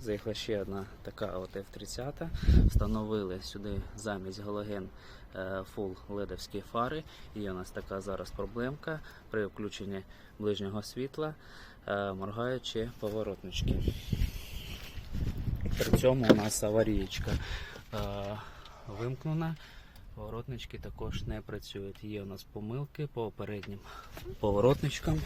Заїхала ще одна така от F30. Встановили сюди замість галоген е, full ледовські фари. Є у нас така зараз проблемка при включенні ближнього світла, е, моргаючі поворотнички. При цьому у нас аварієчка е, вимкнена. Поворотнички також не працюють. Є у нас помилки по переднім поворотничкам.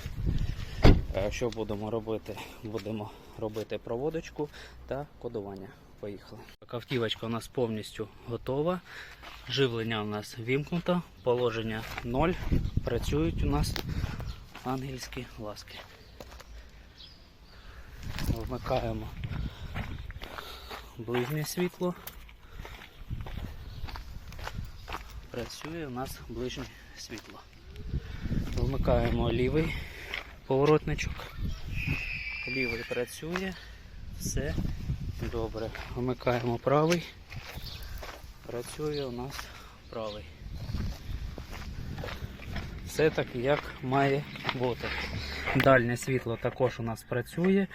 Е, Що будемо робити? Будемо робити проводочку та кодування. Поїхали. Так, Автівочка у нас повністю готова. Живлення у нас вімкнуто, положення 0. Працюють у нас ангельські ласки. Вмикаємо ближнє світло. Працює у нас ближнє світло. Вмикаємо лівий поворотничок. Лівий працює. Все добре. Вмикаємо правий. Працює у нас правий. Все так, як має бути. Дальнє світло також у нас працює.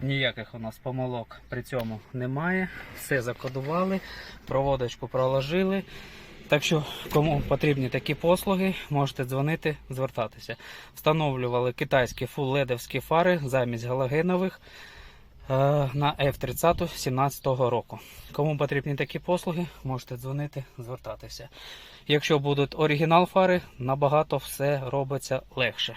Ніяких у нас помилок при цьому немає. Все закодували, проводочку проложили. Так що, кому потрібні такі послуги, можете дзвонити, звертатися. Встановлювали китайські фулледовські фари замість галогенових е, на F30 2017 року. Кому потрібні такі послуги, можете дзвонити, звертатися. Якщо будуть оригінал фари, набагато все робиться легше.